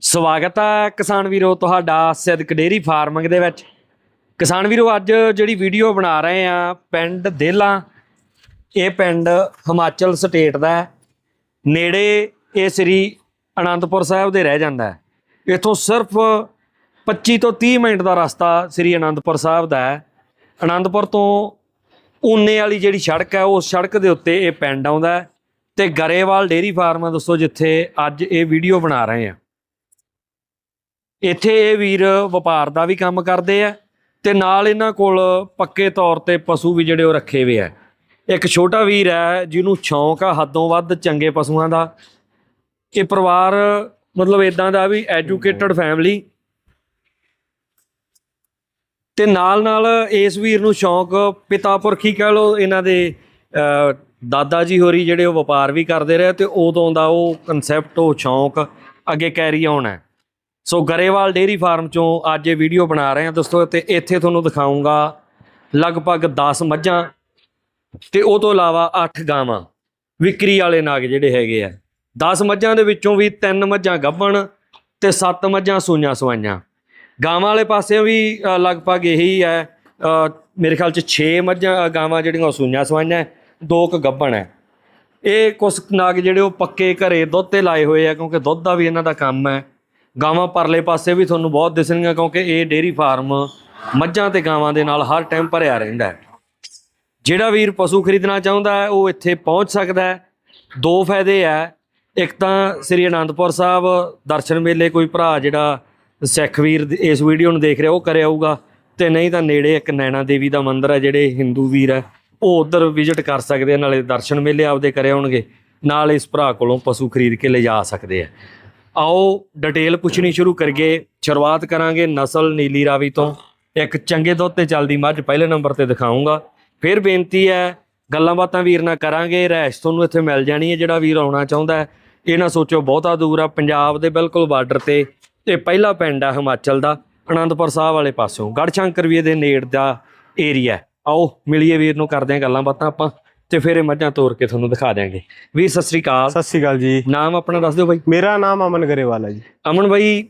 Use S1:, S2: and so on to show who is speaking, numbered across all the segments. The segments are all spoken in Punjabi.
S1: ਸਵਾਗਤ ਹੈ ਕਿਸਾਨ ਵੀਰੋ, ਤੁਹਾਡਾ ਸਿੱਧਕ ਡੇਰੀ ਫਾਰਮਿੰਗ ਦੇ ਵਿੱਚ। ਕਿਸਾਨ ਵੀਰੋ, ਅੱਜ ਜਿਹੜੀ ਵੀਡੀਓ ਬਣਾ ਰਹੇ ਆ, ਪਿੰਡ ਦੇਲਾ, ਇਹ ਪਿੰਡ ਹਿਮਾਚਲ ਸਟੇਟ ਦਾ ਹੈ। ਨੇੜੇ ਇਹ ਸ੍ਰੀ ਅਨੰਦਪੁਰ ਸਾਹਿਬ ਦੇ ਰਹਿ ਜਾਂਦਾ ਹੈ। ਇਥੋਂ ਸਿਰਫ 25 ਤੋਂ 30 ਮਿੰਟ ਦਾ ਰਸਤਾ ਸ੍ਰੀ ਅਨੰਦਪੁਰ ਸਾਹਿਬ ਦਾ ਹੈ। ਅਨੰਦਪੁਰ ਤੋਂ ਊਨੇ ਵਾਲੀ ਜਿਹੜੀ ਸੜਕ ਹੈ, ਉਸ ਸੜਕ ਦੇ ਉੱਤੇ ਇਹ ਪਿੰਡ ਆਉਂਦਾ ਹੈ। ਤੇ ਗਰੇਵਾਲ ਡੇਰੀ ਫਾਰਮ ਆ ਦੋਸਤੋ ਜਿੱਥੇ ਅੱਜ ਇਹ ਵੀਡੀਓ ਬਣਾ ਰਹੇ ਆ। ਇੱਥੇ ਇਹ ਵੀਰ ਵਪਾਰ ਦਾ ਵੀ ਕੰਮ ਕਰਦੇ ਆ ਤੇ ਨਾਲ ਇਹਨਾਂ ਕੋਲ ਪੱਕੇ ਤੌਰ ਤੇ ਪਸ਼ੂ ਵੀ ਜਿਹੜੇ ਉਹ ਰੱਖੇ ਹੋਏ ਆ। ਇੱਕ ਛੋਟਾ ਵੀਰ ਹੈ ਜਿਹਨੂੰ ਸ਼ੌਂਕ ਆ ਹੱਦੋਂ ਵੱਧ ਚੰਗੇ ਪਸ਼ੂਆਂ ਦਾ। ਇਹ ਪਰਿਵਾਰ ਮਤਲਬ ਇਦਾਂ ਦਾ ਵੀ ਐਜੂਕੇਟਡ ਫੈਮਿਲੀ। ਤੇ ਨਾਲ ਨਾਲ ਇਸ ਵੀਰ ਨੂੰ ਸ਼ੌਂਕ ਪਿਤਾ ਪੁਰਖੀ ਕਹ ਲੋ ਇਹਨਾਂ ਦੇ ਦਾਦਾ ਜੀ ਹੋਰੀ ਜਿਹੜੇ ਉਹ ਵਪਾਰ ਵੀ ਕਰਦੇ ਰਹੇ ਤੇ ਉਦੋਂ ਦਾ ਉਹ ਕਨਸੈਪਟ ਉਹ ਸ਼ੌਂਕ ਅੱਗੇ ਕੈਰੀ ਆਉਣਾ ਹੈ। ਸੋ ਗਰੇਵਾਲ ਡੇਰੀ ਫਾਰਮ ਚੋਂ ਅੱਜ ਇਹ ਵੀਡੀਓ ਬਣਾ ਰਹੇ ਹਾਂ ਦੋਸਤੋ ਤੇ ਇੱਥੇ ਤੁਹਾਨੂੰ ਦਿਖਾਉਂਗਾ ਲਗਭਗ 10 ਮੱਝਾਂ ਤੇ ਉਹ ਤੋਂ ਇਲਾਵਾ 8 ਗਾਵਾਂ ਵਿਕਰੀ ਵਾਲੇ ਨਾਗ ਜਿਹੜੇ ਹੈਗੇ ਆ। 10 ਮੱਝਾਂ ਦੇ ਵਿੱਚੋਂ ਵੀ 3 ਮੱਝਾਂ ਗੱਭਣ ਤੇ 7 ਮੱਝਾਂ ਸੂਈਆਂ ਸਵਾਈਆਂ। ਗਾਵਾਂ ਵਾਲੇ ਪਾਸੇ ਵੀ ਲਗਭਗ ਇਹੀ ਹੈ ਮੇਰੇ ਖਿਆਲ ਚ 6 ਮੱਝਾਂ ਗਾਵਾਂ ਜਿਹੜੀਆਂ ਉਹ ਸੂਈਆਂ ਸਵਾਈਆਂ, ਦੋ ਕ ਗੱਭਣ ਹੈ। ਇਹ ਕੁਝ ਨਾਗ ਜਿਹੜੇ ਉਹ ਪੱਕੇ ਘਰੇ ਦੁੱਧ ਤੇ ਲਾਏ ਹੋਏ ਆ ਕਿਉਂਕਿ ਦੁੱਧ ਦਾ ਵੀ ਇਹਨਾਂ ਦਾ ਕੰਮ ਹੈ। ਗਾਵਾਂ ਪਰਲੇ ਪਾਸੇ ਵੀ ਤੁਹਾਨੂੰ ਬਹੁਤ ਦਿਸਣਗੀਆਂ ਕਿਉਂਕਿ ਇਹ ਡੇਰੀ ਫਾਰਮ ਮੱਝਾਂ ਤੇ ਗਾਵਾਂ ਦੇ ਨਾਲ ਹਰ ਟਾਈਮ ਭਰਿਆ ਰਹਿੰਦਾ ਹੈ। ਜਿਹੜਾ ਵੀਰ ਪਸ਼ੂ ਖਰੀਦਣਾ ਚਾਹੁੰਦਾ ਹੈ, ਉਹ ਇੱਥੇ ਪਹੁੰਚ ਸਕਦਾ ਹੈ। ਦੋ ਫਾਇਦੇ ਹੈ ਇੱਕ ਤਾਂ ਸ੍ਰੀ ਅਨੰਦਪੁਰ ਸਾਹਿਬ ਦਰਸ਼ਨ ਮੇਲੇ ਕੋਈ ਭਰਾ ਜਿਹੜਾ ਸਿੱਖ ਵੀਰ ਇਸ ਵੀਡੀਓ ਨੂੰ ਦੇਖ ਰਿਹਾ, ਉਹ ਕਰਿਆ ਆਊਗਾ ਤੇ ਨਹੀਂ ਤਾਂ ਨੇੜੇ ਇੱਕ ਨੈਣਾ ਦੇਵੀ ਦਾ ਮੰਦਿਰ ਹੈ, ਜਿਹੜੇ ਹਿੰਦੂ ਵੀਰ ਹੈ, ਉਹ ਉਧਰ ਵਿਜ਼ਿਟ ਕਰ ਸਕਦੇ ਆ, ਨਾਲੇ ਦਰਸ਼ਨ ਮੇਲੇ ਆਪਦੇ ਕਰਿਆ ਹੋਣਗੇ ਨਾਲ ਇਸ ਭਰਾ ਕੋਲੋਂ ਪਸ਼ੂ ਖਰੀਦ ਕੇ ਲਿਜਾ ਸਕਦੇ ਆ। ਆਓ ਡਿਟੇਲ ਪੁੱਛਣੀ ਸ਼ੁਰੂ ਕਰੀਏ। ਸ਼ੁਰੂਆਤ ਕਰਾਂਗੇ ਨਸਲ ਨੀਲੀ ਰਾਵੀ ਤੋਂ। ਇੱਕ ਚੰਗੇ ਦੁੱਧ ਤੇ ਚੱਲਦੀ ਮੱਝ ਪਹਿਲੇ ਨੰਬਰ ਤੇ ਦਿਖਾਉਂਗਾ। ਫਿਰ ਬੇਨਤੀ ਹੈ, ਗੱਲਾਂ ਬਾਤਾਂ ਵੀਰ ਨਾਲ ਕਰਾਂਗੇ ਰਹਿਸ਼ ਤੁਹਾਨੂੰ ਇੱਥੇ ਮਿਲ ਜਾਣੀ ਹੈ ਜਿਹੜਾ ਵੀਰ ਆਉਣਾ ਚਾਹੁੰਦਾ ਹੈ। ਇਹ ਨਾ ਸੋਚੋ ਬਹੁਤਾ ਦੂਰ ਆ, ਪੰਜਾਬ ਦੇ ਬਿਲਕੁਲ ਬਾਰਡਰ ਤੇ ਤੇ ਪਹਿਲਾ ਪਿੰਡ ਆ ਹਿਮਾਚਲ ਦਾ, ਅਨੰਦਪੁਰ ਸਾਹਿਬ ਵਾਲੇ ਪਾਸੋਂ। ਗੜਸ਼ੰਕਰ ਵੀ ਇਹਦੇ ਨੇੜ ਦਾ ਏਰੀਆ ਆਓ ਮਿਲੀਏ ਵੀਰ ਨੂੰ, ਕਰਦੇ ਹਾਂ ਗੱਲਾਂ ਬਾਤਾਂ ਆਪਾਂ। ਤੇ ਫਿਰ ਇਹ ਮੱਝਾਂ ਤੋਰ ਕੇ ਤੁਹਾਨੂੰ ਦਿਖਾ ਦਿਆਂਗੇ। ਵੀਰ ਸਤਿ ਸ੍ਰੀ ਅਕਾਲ।
S2: ਸਤਿ ਸ਼੍ਰੀ ਅਕਾਲ ਜੀ।
S1: ਨਾਮ ਆਪਣਾ ਦੱਸ ਦਿਓ ਬਾਈ।
S2: ਮੇਰਾ ਨਾਮ ਅਮਨ ਗਰੇਵਾਲ ਹੈ ਜੀ।
S1: ਅਮਨ ਬਾਈ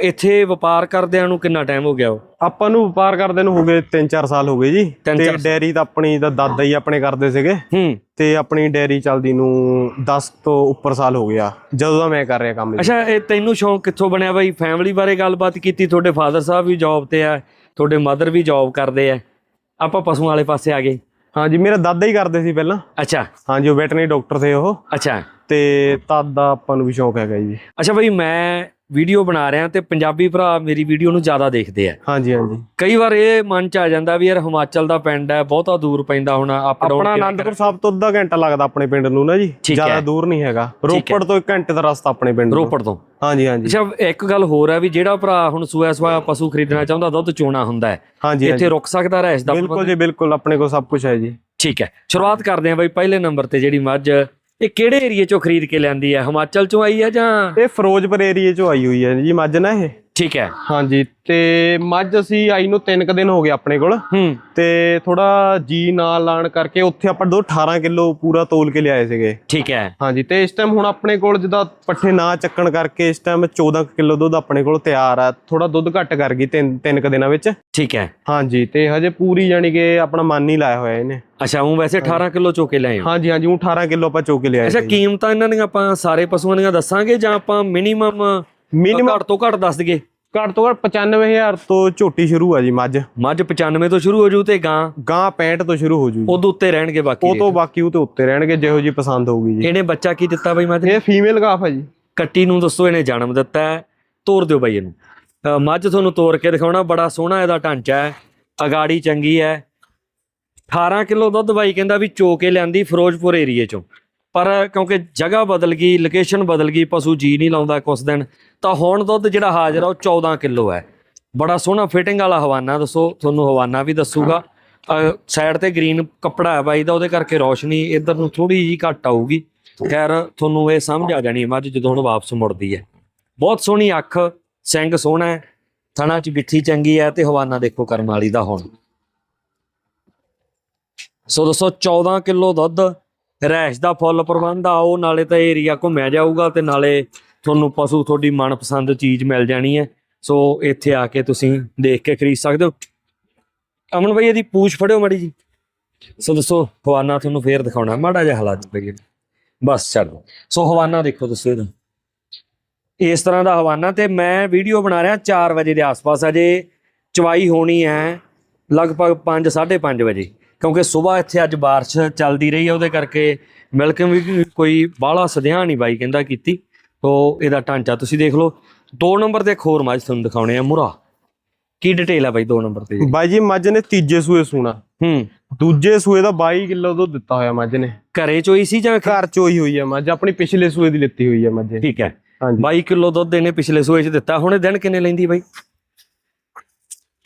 S1: ਇੱਥੇ ਵਪਾਰ ਕਰਦਿਆਂ ਨੂੰ ਕਿੰਨਾ ਟਾਈਮ ਹੋ ਗਿਆ ਉਹ?
S2: ਆਪਾਂ ਨੂੰ ਵਪਾਰ ਕਰਦੇ ਨੂੰ ਹੋ ਗਏ 3-4 ਸਾਲ ਹੋ ਗਏ ਜੀ। ਤੇ ਡੈਰੀ ਤਾਂ ਆਪਣੀ ਦਾ ਦਾਦਾ ਹੀ ਆਪਣੇ ਕਰਦੇ ਸੀਗੇ।
S1: ਹੂੰ।
S2: ਤੇ ਆਪਣੀ ਡੈਰੀ ਚੱਲਦੀ ਨੂੰ 10 ਤੋਂ ਉੱਪਰ ਸਾਲ ਹੋ ਗਿਆ ਜਦੋਂ ਦਾ ਮੈਂ ਕਰ ਰਿਹਾ ਕੰਮ
S1: ਅੱਛਾ ਇਹ ਤੈਨੂੰ ਸ਼ੌਂਕ ਕਿੱਥੋਂ ਬਣਿਆ ਬਾਈ? ਫੈਮਿਲੀ ਬਾਰੇ ਗੱਲਬਾਤ ਕੀਤੀ ਤੁਹਾਡੇ ਫਾਦਰ ਸਾਹਿਬ ਵੀ ਜੌਬ ਤੇ ਆ ਤੁਹਾਡੇ ਮਦਰ ਵੀ ਜੌਬ ਕਰਦੇ ਆ। ਆਪਾਂ ਪਸ਼ੂਆਂ ਵਾਲੇ ਪਾਸੇ ਆ ਗਏ।
S2: ਹਾਂਜੀ ਮੇਰਾ ਦਾਦਾ ਹੀ ਕਰਦੇ ਸੀ ਪਹਿਲਾਂ।
S1: ਅੱਛਾ।
S2: ਹਾਂਜੀ ਉਹ ਵੈਟਰਨਰੀ ਡਾਕਟਰ ਥੇ ਉਹ।
S1: ਅੱਛਾ।
S2: ਤੇ ਤਦ ਦਾ ਆਪਾਂ ਨੂੰ ਵੀ ਸ਼ੌਂਕ ਹੈਗਾ ਜੀ।
S1: ਅੱਛਾ ਬਾਈ ਮੈਂ ਵੀਡੀਓ ਬਣਾ ਰਿਹਾ ਤੇ ਪੰਜਾਬੀ ਭਰਾ ਮੇਰੀ ਵੀਡੀਓ ਨੂੰ ਜ਼ਿਆਦਾ ਦੇਖਦੇ ਆ।
S2: ਹਾਂਜੀ ਹਾਂਜੀ।
S1: ਕਈ ਵਾਰ ਇਹ ਮਨ ਚ ਆ ਜਾਂਦਾ ਵੀ ਯਾਰ ਹਿਮਾਚਲ ਦਾ ਪਿੰਡ ਹੈ ਬਹੁਤਾ ਦੂਰ ਪੈਂਦਾ ਹੋਣਾ ਅਪ ਡਾਊਨ
S2: ਆਪਣਾ ਆਨੰਦਪੁਰ ਸਾਹਿਬ ਤੋਂ ਅੱਧਾ ਘੰਟਾ ਲੱਗਦਾ ਆਪਣੇ ਪਿੰਡ ਨੂੰ ਨਾ ਜੀ
S1: ਹੈ।
S2: ਜ਼ਿਆਦਾ ਦੂਰ ਨਹੀਂ ਹੈਗਾ।
S1: ਹੈ।
S2: ਰੋਪੜ ਤੋਂ 1 ਘੰਟੇ ਦਾ ਰਸਤਾ ਆਪਣੇ ਪਿੰਡ ਨੂੰ।
S1: ਰੋਪੜ ਤੋਂ?
S2: ਹਾਂਜੀ ਹਾਂਜੀ।
S1: ਅੱਛਾ ਇੱਕ ਗੱਲ ਹੋਰ ਹੈ ਵੀ ਜਿਹੜਾ ਭਰਾ ਹੁਣ ਸੂਆ ਸਵਾ ਪਸ਼ੂ ਖਰੀਦਣਾ ਚਾਹੁੰਦਾ ਦੁੱਧ ਚੋਣਾ ਹੁੰਦਾ ਹੈ। ਇੱਥੇ ਰੁਕ ਸਕਦਾ ਰਹਿਸ ਦਾ
S2: ਬਿਲਕੁਲ ਜੀ ਬਿਲਕੁਲ। ਆਪਣੇ ਕੋਲ ਸਭ ਕੁਝ ਹੈ ਜੀ।
S1: ਠੀਕ ਹੈ। ਸ਼ੁਰੂਆਤ ਕਰਦੇ ਹਾਂ ਬਾਈ ਪਹਿਲੇ ਨੰਬਰ ਤੇ ਜਿਹੜੀ ਮੱਝ ਇਹ ਕਿਹੜੇ ਏਰੀਏ ਚੋਂ ਖਰੀਦ ਕੇ ਲਿਆਂਦੀ ਹੈ ਹਿਮਾਚਲ ਚੋਂ ਆਈ ਹੈ ਜਾਂ?
S2: ਇਹ ਫਿਰੋਜ਼ਪੁਰ ਏਰੀਏ ਚੋਂ ਆਈ ਹੋਈ ਹੈ ਜੀ, ਮੱਝ ਨਾ ਇਹ।
S1: ਠੀਕ ਹੈ।
S2: ਹਾਂਜੀ ਤੇ ਮੱਝ ਅਸੀਂ ਆਈ ਨੂੰ 3 ਕ ਦਿਨ ਹੋ ਗਏ ਆਪਣੇ ਕੋਲ।
S1: ਹੂੰ।
S2: ਤੇ ਥੋੜਾ ਜੀ ਨਾਲ ਲਾਣ ਕਰਕੇ ਉੱਥੇ ਆਪਾਂ ਦੋ 18 ਕਿਲੋ ਪੂਰਾ ਤੋਲ ਕੇ ਲਿਆਏ ਸੀਗੇ।
S1: ਠੀਕ ਹੈ।
S2: ਹਾਂਜੀ ਤੇ ਇਸ ਟਾਈਮ ਹੁਣ ਆਪਣੇ ਕੋਲ ਜਿੱਦਾਂ ਪੱਠੇ ਨਾ ਚੱਕਣ ਕਰਕੇ ਇਸ ਟਾਈਮ 14 ਕਿਲੋ ਦੁੱਧ ਆਪਣੇ ਕੋਲ ਤਿਆਰ ਆ। ਥੋੜਾ ਦੁੱਧ ਘੱਟ ਕਰ ਗਈ ਤਿੰਨ ਤਿੰਨ ਕ ਦਿਨਾਂ ਵਿੱਚ।
S1: ਠੀਕ ਹੈ।
S2: ਹਾਂਜੀ ਤੇ ਹਜੇ ਪੂਰੀ ਜਾਨੀ ਕਿ ਆਪਣਾ ਮਨ ਹੀ ਲਾਇਆ ਹੋਇਆ ਇਹਨੇ।
S1: ਅੱਛਾ ਉਹ ਵੈਸੇ 18 ਕਿਲੋ ਚੋ ਕੇ ਲਿਆਏ ਹੋ?
S2: ਹਾਂਜੀ ਹਾਂਜੀ ਉਹ 18 ਕਿਲੋ ਆਪਾਂ ਚੋ ਕੇ ਲਿਆਏ
S1: ਅੱਛਾ ਕੀਮਤਾਂ ਇਹਨਾਂ ਦੀਆਂ ਆਪਾਂ ਸਾਰੇ ਪਸ਼ੂਆਂ ਦੀਆਂ ਦੱਸਾਂਗੇ ਜਾਂ ਆਪਾਂ ਮਿਨੀਮਮ
S2: ਮਿਨੀਮਮ
S1: ਘੱਟ ਤੋਂ ਘੱਟ ਦੱਸ ਦਈਏ।
S2: ਘੱਟ ਤੋਂ ਘੱਟ 95000 ਤੋਂ ਝੋਟੀ ਸ਼ੁਰੂ ਆ ਜੀ ਮੱਝ।
S1: ਮੱਝ 95 ਤੋਂ ਸ਼ੁਰੂ ਹੋ ਜੂ ਤੇ ਗਾਂ?
S2: ਗਾਂ 65 ਤੋਂ ਸ਼ੁਰੂ ਹੋ ਜੂ
S1: ਉਦੋਂ ਉੱਤੇ ਰਹਿਣਗੇ ਬਾਕੀ
S2: ਉਹ ਤੋਂ ਬਾਕੀ ਉਹ ਤੇ ਉੱਤੇ ਰਹਿਣਗੇ ਜਿਹੋ ਜੀ ਪਸੰਦ ਹੋਊਗੀ ਜੀ।
S1: ਇਹਨੇ ਬੱਚਾ ਕੀ ਦਿੱਤਾ ਬਾਈ ਮੱਝ?
S2: ਇਹ ਫੀਮੇਲ ਗਾਫ ਹੈ ਜੀ।
S1: ਕੱਟੀ ਨੂੰ ਦੱਸੋ ਇਹਨੇ ਜਨਮ ਦਿੱਤਾ ਤੋਰ ਦਿਓ ਬਾਈ ਇਹਨੂੰ। ਮੱਝ ਤੁਹਾਨੂੰ ਤੋਰ ਕੇ ਦਿਖਾਉਣਾ ਬੜਾ ਸੋਹਣਾ ਇਹਦਾ ਢਾਂਚਾ ਹੈ। ਅਗਾੜੀ ਚੰਗੀ ਹੈ। 18 ਕਿਲੋ ਦੁੱਧ ਬਾਈ ਕਹਿੰਦਾ ਵੀ ਚੋ ਕੇ ਲਿਆਂਦੀ ਫਿਰੋਜ਼ਪੁਰ ਏਰੀਏ ਚੋਂ। ਪਰ ਕਿਉਂਕਿ ਜਗ੍ਹਾ ਬਦਲ ਗਈ ਲੋਕੇਸ਼ਨ ਬਦਲ ਗਈ, ਪਸ਼ੂ ਜੀ ਨਹੀਂ ਲਾਉਂਦਾ ਕੁਛ ਦਿਨ, ਤਾਂ ਹੁਣ ਦੁੱਧ ਜਿਹੜਾ ਹਾਜ਼ਰ ਆ ਉਹ 14 ਕਿਲੋ ਹੈ। ਬੜਾ ਸੋਹਣਾ ਫਿਟਿੰਗ ਵਾਲਾ ਹਵਾਨਾ ਦੱਸੋ, ਤੁਹਾਨੂੰ ਹਵਾਨਾ ਵੀ ਦੱਸੂਗਾ। ਸਾਈਡ ਤੇ ਗ੍ਰੀਨ ਕੱਪੜਾ ਹੈ ਬਾਈ ਦਾ, ਉਹਦੇ ਕਰਕੇ ਰੌਸ਼ਨੀ ਇੱਧਰ ਨੂੰ ਥੋੜੀ ਜੀ ਘੱਟ ਆਊਗੀ। ਖੈਰ, ਤੁਹਾਨੂੰ ਇਹ ਸਮਝ ਆ ਜਾਣੀ ਹੈ ਮੱਝ ਜਦੋਂ ਹੁਣ ਵਾਪਸ ਮੁੜਦੀ ਹੈ। ਬਹੁਤ ਸੋਹਣੀ ਅੱਖ, ਸਿੰਘ ਸੋਹਣਾ ਹੈ, ਥਣਾ ਚ ਬਿੱਠੀ ਚੰਗੀ ਹੈ ਤੇ ਹਵਾਨਾ ਦੇਖੋ ਕਰਮ ਵਾਲੀ ਦਾ ਹੁਣ। ਸੋ ਦੋਸਤੋ 14 ਕਿਲੋ ਦੁੱਧ ਰੈਸ਼ ਦਾ ਫੁੱਲ ਪ੍ਰਬੰਧ ਆ, ਉਹ ਨਾਲੇ ਤਾਂ ਏਰੀਆ ਘੁੰਮਿਆ ਜਾਊਗਾ ਤੇ ਨਾਲੇ ਤੁਹਾਨੂੰ ਪਸ਼ੂ ਤੁਹਾਡੀ ਮਨਪਸੰਦ ਚੀਜ਼ ਮਿਲ ਜਾਣੀ ਹੈ। ਸੋ ਇੱਥੇ ਆ ਕੇ ਤੁਸੀਂ ਦੇਖ ਕੇ ਖਰੀਦ ਸਕਦੇ ਹੋ। ਅਮਨ ਭਾਈ ਇਹਦੀ ਪੂਛ ਫੜਿਓ ਮੜੀ ਜੀ। ਸੋ ਦੱਸੋ, ਹਵਾਨਾ ਤੁਹਾਨੂੰ ਫੇਰ ਦਿਖਾਉਣਾ ਮਾੜਾ ਜਿਹਾ ਹਾਲਾਤ ਪਈ ਬਸ ਛੱਡੋ ਸੋ ਹਵਾਨਾ ਦੇਖੋ ਤੁਸੀਂ ਇਹਦਾ। ਇਸ ਤਰ੍ਹਾਂ ਦਾ ਹਵਾਨਾ ਤੇ ਮੈਂ ਵੀਡੀਓ ਬਣਾ ਰਿਹਾ 4 ਵਜੇ ਦੇ ਆਸ-ਪਾਸ, ਅਜੇ ਚਵਾਈ ਹੋਣੀ ਹੈ, ਲਗਭਗ 5 5:30 ਵਜੇ। ਕਿਉਂਕਿ ਸਵੇਰ ਇੱਥੇ ਅੱਜ بارش ਚੱਲਦੀ ਰਹੀ ਹੈ ਉਹਦੇ ਕਰਕੇ ਮਿਲਕ ਵੀ ਕੋਈ ਬਾਹਲਾ ਸਦਿਆ ਨਹੀਂ ਬਾਈ ਕਹਿੰਦਾ ਕੀਤੀ ਤੋ ਇਹਦਾ ਢਾਂਚਾ ਤੁਸੀਂ ਦੇਖ ਲਓ 2 ਨੰਬਰ ਤੇ ਇੱਕ ਹੋਰ ਮੱਝ ਤੁਹਾਨੂੰ ਦਿਖਾਉਣੇ ਆ ਮੁਰਾ ਕੀ ਡਿਟੇਲ ਹੈ ਬਾਈ 2 ਨੰਬਰ ਤੇ
S2: ਬਾਈ ਜੀ ਮੱਝ ਨੇ ਤੀਜੇ ਸੂਏ ਸੂਣਾ
S1: ਹੂੰ
S2: ਦੂਜੇ ਸੂਏ ਦਾ 22 ਕਿਲੋ ਦੁੱਧ ਦਿੱਤਾ ਹੋਇਆ ਮੱਝ ਨੇ
S1: ਘਰੇ ਚੋਈ ਸੀ ਜਾਂ
S2: ਘਰ ਚੋਈ ਹੋਈ ਹੈ ਮੱਝ ਆਪਣੀ ਪਿਛਲੇ ਸੂਏ ਦੀ ਲਿੱਤੀ ਹੋਈ ਹੈ ਮੱਝ ਇਹ।
S1: ਠੀਕ ਹੈ
S2: ਹਾਂਜੀ
S1: 22 ਕਿਲੋ ਦੁੱਧ ਇਹਨੇ ਪਿਛਲੇ ਸੂਏ ਚ ਦਿੱਤਾ ਹੁਣ ਇਹ ਦਿਨ ਕਿੰਨੇ ਲੈਂਦੀ ਬਾਈ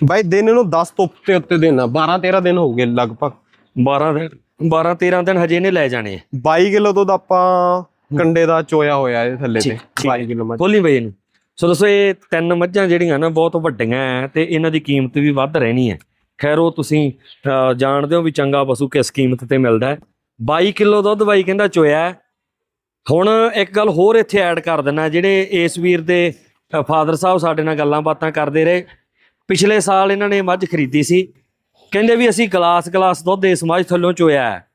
S2: ਬਾਈ ਦਿਨ ਇਹਨੂੰ 10 ਤੋਂ ਉੱਤੇ ਉੱਤੇ ਦਿਨ ਆ 12 13 ਦਿਨ ਹੋ ਗਏ ਲਗਭਗ।
S1: 12 ਦਿਨ 12 13 ਦਿਨ ਹਜੇ ਇਹਨੇ ਲੈ ਜਾਣੇ ਆ।
S2: 22 ਕਿਲੋ ਦੁੱਧ ਆਪਾਂ ਕੰਡੇ ਦਾ ਚੋਇਆ ਹੋਇਆ ਇਹਦੇ ਥੱਲੇ ਤੇ
S1: ਠੀਕ, ਠੀਕ।
S2: 22 ਕਿਲੋ ਮੱਝ।
S1: ਖੋਲੀ ਬਈ ਇਹਨੂੰ। ਸੋ ਦੱਸੋ ਇਹ ਤਿੰਨ ਮੱਝਾਂ ਜਿਹੜੀਆਂ ਨਾ ਬਹੁਤ ਵੱਡੀਆਂ ਤੇ ਇਹਨਾਂ ਦੀ ਕੀਮਤ ਵੀ ਵੱਧ ਰਹਿਣੀ ਹੈ ਖੈਰ ਉਹ ਤੁਸੀਂ ਜਾਣਦੇ ਹੋ ਵੀ ਚੰਗਾ ਪਸ਼ੂ ਕਿਸ ਕੀਮਤ ਤੇ ਮਿਲਦਾ ਹੈ 22 ਕਿਲੋ ਦੁੱਧ ਬਾਈ ਕਹਿੰਦਾ ਚੋਇਆ। ਹੁਣ ਇੱਕ ਗੱਲ ਹੋਰ ਇੱਥੇ ਐਡ ਕਰ ਦਿੰਨਾ ਜਿਹੜੇ ਇਸ ਵੀਰ ਦੇ ਫਾਦਰ ਸਾਹਿਬ ਸਾਡੇ ਨਾਲ ਗੱਲਾਂ ਬਾਤਾਂ ਕਰਦੇ ਰਹੇ। ਪਿਛਲੇ ਸਾਲ ਇਹਨਾਂ ਨੇ ਮੱਝ ਖਰੀਦੀ ਸੀ। ਕਹਿੰਦੇ ਵੀ ਅਸੀਂ ਗਲਾਸ ਗਲਾਸ ਦੁੱਧ ਇਸ ਮੱਝ ਥੱਲੋਂ ਚੋਇਆ ਹੈ।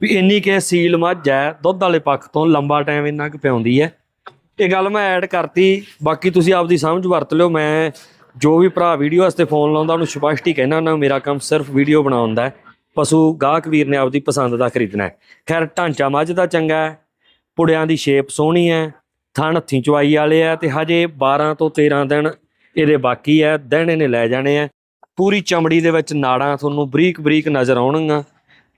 S1: ਵੀ ਇੰਨੀ ਕਿ ਸੀਲ ਮੱਝ ਹੈ, ਦੁੱਧ ਵਾਲੇ ਪੱਖ ਤੋਂ ਲੰਬਾ ਟਾਈਮ ਇੰਨਾ ਕੁ ਪਿਆਉਂਦੀ ਹੈ। ਇਹ ਗੱਲ ਮੈਂ ਐਡ ਕਰਤੀ, ਬਾਕੀ ਤੁਸੀਂ ਆਪਦੀ ਸਮਝ ਵਰਤ ਲਿਓ। ਮੈਂ ਜੋ ਵੀ ਭਰਾ ਵੀਡੀਓ ਵਾਸਤੇ ਫੋਨ ਲਾਉਂਦਾ, ਉਹਨੂੰ ਸਪਸ਼ਟ ਹੀ ਕਹਿਣਾ ਨਾ, ਮੇਰਾ ਕੰਮ ਸਿਰਫ ਵੀਡੀਓ ਬਣਾਉਣ ਦਾ ਹੈ। ਪਸ਼ੂ ਗਾਹਕ ਵੀਰ ਨੇ ਆਪਦੀ ਪਸੰਦ ਦਾ ਖਰੀਦਣਾ ਹੈ। ਖੈਰ, ਢਾਂਚਾ ਮੱਝ ਦਾ ਚੰਗਾ ਹੈ। ਪੁੜਿਆਂ ਦੀ ਸ਼ੇਪ ਸੋਹਣੀ ਹੈ। ਥਣ ਹੱਥੀਂ ਚਵਾਈ ਵਾਲੇ ਆ ਤੇ ਹਜੇ 12 ਤੋਂ 13 ਦਿਨ ਇਹਦੇ ਬਾਕੀ ਹੈ ਦਿਨ ਇਹਨੇ ਲੈ ਜਾਣੇ ਆ ਪੂਰੀ ਚਮੜੀ ਦੇ ਵਿੱਚ ਨਾੜਾਂ ਤੁਹਾਨੂੰ ਬਰੀਕ ਬਰੀਕ ਨਜ਼ਰ ਆਉਣਗੀਆਂ।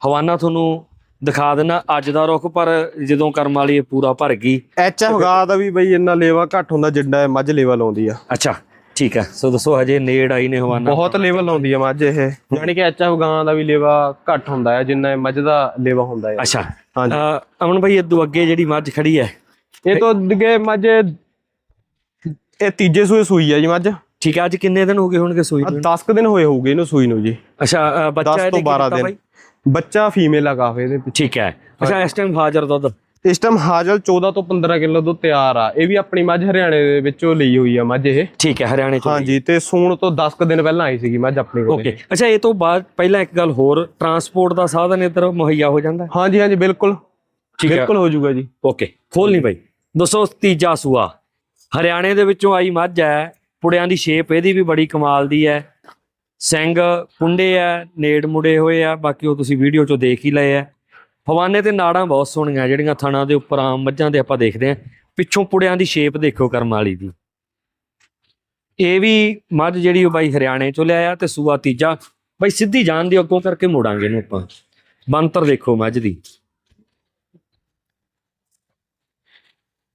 S1: ਹਵਾਨਾ ਤੁਹਾਨੂੰ ਦਿਖਾ ਦੇਣਾ ਅੱਜ ਦਾ ਰੁੱਖ ਪਰ ਜਦੋਂ ਕਰਮ ਵਾਲੀ ਇਹ ਪੂਰਾ ਭਰ ਗਈ।
S2: ਐਚ ਐਫ ਗਾ ਦਾ ਵੀ ਬਈ ਇੰਨਾ ਲੇਵਾ ਘੱਟ ਹੁੰਦਾ ਜਿੰਨਾ ਇਹ ਮੱਝ ਲੇਵਾ ਲਾਉਂਦੀ ਆ।
S1: ਅੱਛਾ ਠੀਕ ਹੈ ਸੋ ਦੱਸੋ ਹਜੇ ਨੇੜ ਆਈ ਨੇ ਹਵਾਨਾ?
S2: ਬਹੁਤ ਲੇਵਾ ਲਾਉਂਦੀ ਆ ਮੱਝ ਇਹ। ਯਾਨੀ ਕਿ ਐਚ ਐਫ ਗਾਂ ਦਾ ਵੀ ਲੇਵਾ ਘੱਟ ਹੁੰਦਾ ਹੈ ਜਿੰਨਾ ਇਹ ਮੱਝ ਦਾ ਲੇਵਾ ਹੁੰਦਾ ਹੈ
S1: ਅੱਛਾ।
S2: ਹਾਂਜੀ।
S1: ਅਮਨ ਭਾਈ ਇਦੋਂ ਅੱਗੇ ਜਿਹੜੀ ਮੱਝ ਖੜੀ ਹੈ
S2: ਇਹ ਤੋਂ ਅੱਗੇ ਮੱਝ ਇਹ ਤੀਜੇ ਸੂਏ ਸੂਈ ਆ ਜੀ ਮੱਝ।
S1: ਠੀਕ ਹੈ ਅੱਜ ਕਿੰਨੇ ਦਿਨ ਹੋ ਗਏ ਹੋਣਗੇ ਸੂਈ ਨੂੰ?
S2: 10 ਕੁ ਦਿਨ ਹੋਏ ਹੋਊਗੇ ਇਹਨੂੰ ਸੂਈ ਨੂੰ ਜੀ।
S1: ਅੱਛਾ ਬੱਚਾ
S2: 10
S1: ਇਹਦੇ
S2: ਤੋਂ
S1: ਕੀ
S2: 12
S1: ਦਿੱਤਾ
S2: ਦਿਨ।
S1: ਬਾਈ?
S2: ਬੱਚਾ ਫੀਮੇਲ ਆ ਕਾਫੇ ਇਹਦੇ
S1: ਠੀਕ ਹੈ। ਅੱਛਾ ਇਸ ਟਾਈਮ ਹਾਜ਼ਰ ਦੁੱਧ?
S2: ਇਸ ਟਾਈਮ ਹਾਜ਼ਲ 14 ਤੋਂ 15 ਕਿਲੋ ਦੁੱਧ ਤਿਆਰ ਆ। ਇਹ ਵੀ ਆਪਣੀ ਮੱਝ ਹਰਿਆਣੇ ਦੇ ਵਿੱਚੋਂ ਲਈ ਹੋਈ ਆ ਮੱਝ ਇਹ।
S1: ਠੀਕ ਹੈ ਹਰਿਆਣੇ ਤੋਂ
S2: ਹਾਂਜੀ ਤੇ ਸੂਣ ਤੋਂ 10 ਕੁ ਦਿਨ ਪਹਿਲਾਂ ਆਈ ਸੀਗੀ ਮੱਝ ਆਪਣੀ ਕੋਲ।
S1: ਓਕੇ ਅੱਛਾ ਇਹ ਤੋਂ ਬਾਅਦ ਪਹਿਲਾਂ ਇੱਕ ਗੱਲ ਹੋਰ ਟਰਾਂਸਪੋਰਟ ਦਾ ਸਾਧਨ ਇੱਧਰ ਮੁਹੱਈਆ ਹੋ ਜਾਂਦਾ?
S2: ਹਾਂਜੀ ਹਾਂਜੀ ਬਿਲਕੁਲ।
S1: ਠੀਕ ਹੈ।
S2: ਬਿਲਕੁਲ ਹੋ ਜਾਊਗਾ ਜੀ।
S1: ਓਕੇ ਖੋਲ ਨਹੀਂ ਭਾਈ ਦੋਸਤੋ ਤੀਜਾ ਸੂਆ। ਹਰਿਆਣੇ ਦੇ ਵਿੱਚੋਂ ਆਈ ਮੱਝ ਹੈ, ਪੁੜਿਆਂ ਦੀ ਸ਼ੇਪ ਇਹਦੀ ਵੀ ਬੜੀ ਕਮਾਲ ਦੀ ਹੈ। ਸਿੰਘ ਕੁੰਡੇ ਆ ਨੇੜ ਮੁੜੇ ਹੋਏ ਆ ਬਾਕੀ ਉਹ ਤੁਸੀਂ ਵੀਡੀਓ ਚੋਂ ਦੇਖ ਹੀ ਲਏ ਆ ਫਵਾਨੇ ਤੇ ਨਾੜਾਂ ਬਹੁਤ ਸੋਹਣੀਆਂ, ਜਿਹੜੀਆਂ ਥਣਾ ਦੇ ਉੱਪਰ ਆਮ ਮੱਝਾਂ ਦੇ ਆਪਾਂ ਦੇਖਦੇ ਆ ਪਿੱਛੋਂ ਪੁੜਿਆਂ ਦੀ ਸ਼ੇਪ ਦੇਖੋ ਕਰਮ ਵਾਲੀ ਦੀ। ਇਹ ਵੀ ਮੱਝ ਜਿਹੜੀ ਉਹ ਬਾਈ ਹਰਿਆਣੇ ਚੋਂ ਲਿਆਇਆ ਤੇ ਸੂਆ ਤੀਜਾ। ਬਾਈ ਸਿੱਧੀ ਜਾਣ ਦੀ ਅੱਗੋਂ ਕਰਕੇ ਮੋੜਾਂਗੇ ਇਹਨੂੰ ਆਪਾਂ। ਬੰਤਰ ਦੇਖੋ ਮੱਝ ਦੀ।